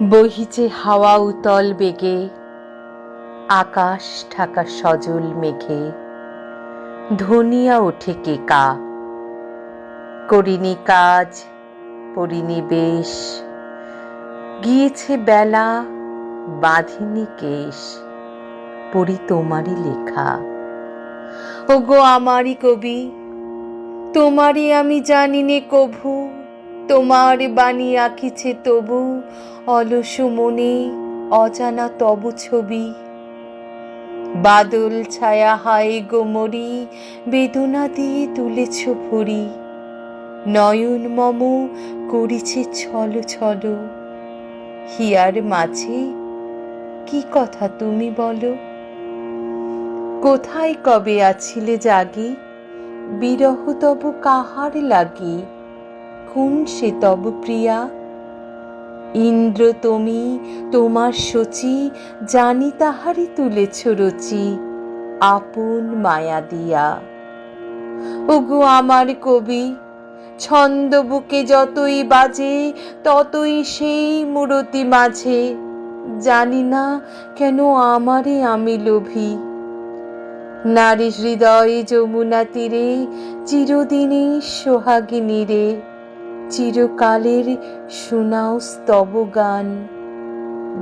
বহিছে হাওয়া উতল বেগে, আকাশ ঢাকা সজল মেঘে, ধনিয়া ওঠে কেকা করিনি কাজ পরিনি বেশ, গিয়েছে বেলা, বাঁধিনি কেশ, পড়ি তোমারই লেখা। ওগো আমারই কবি, তোমারই আমি জানি নে কভু তোমার বাণী আঁকিছে তবু অলস মনে অজানা তব ছবি। বাদল ছায়া হায় গোমরি বেদনা দিয়ে তুলেছ ভরি। নয়ন মম করিছে ছল ছল। হিয়ার মাঝে কি কথা তুমি বলো? কোথায় কবে আছিলে জাগি? বিরহ তব কাহার লাগি? কোন সে তব প্রিয়া। ইন্দ্র তুমি তোমার সচি জানি তাহারি তুলেছ রচি। আপন মায়া দিয়া। ওগো আমার কবি, ছন্দ বুকে যতই বাজে, ততই সেই মূরতি মাঝে। জানি না কেন আমারে আমি লোভী। নারী হৃদয়ে যমুনা তীরে চিরদিনে সোহাগিনী রে। চিরকালের শোনাও স্তব গান।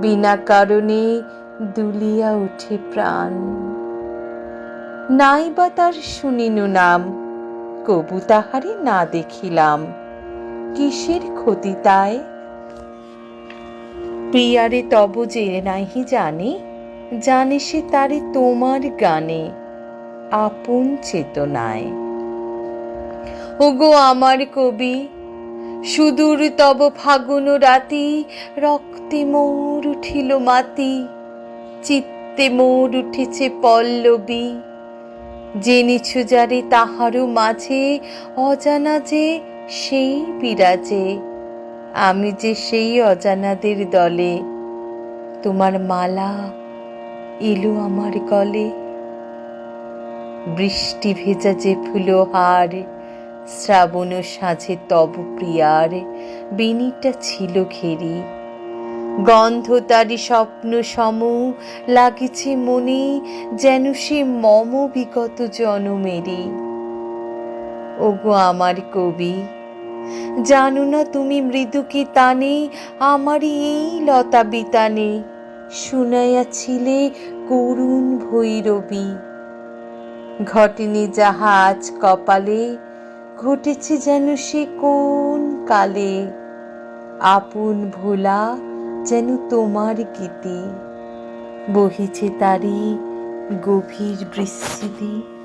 বিনা কারণে দুলিয়া ওঠে প্রাণ। নাই বা তার শুনিনু নাম, কবু তাহারে না দেখিলাম। কিসের ক্ষতি তাই? প্রিয়ারে তব যে নাহি জানে জানে সে তারে তোমার গানে, আপন চেতনায়। ওগো আমার কবি সুদূর তব ফাগুন রাতি, রক্তে মোর উঠিল মাতি, চিত্তে মোর উঠেছে পল্লবী। জেনেছু যারে তাহারও মাঝে, অজানা যে সেই বিরাজে। আমি যে সেই অজানাদের দলে, তোমার মালা এলো আমার গলে। বৃষ্টি ভেজা যে ফুলহার শ্রাবণ সাঁঝে তব প্রিয়ার বেনিটা ছিল ঘেরি। গন্ধ তারি স্বপ্ন সম, লাগিছে মনে যেন সে মম বিগত জনমেরি ওগো আমার কবি, জানো না তুমি মৃদু কি তানে, আমারই এই লতা বিতানে, শুনাইয়াছিলে করুণ ভৈরবী। ঘটেনি জাহাজ কপালে ঘটেছে যেন সে কোন কালে? আপন ভোলা যেন তোমার গীতি বহিছে তারি গভীর বিস্মৃতি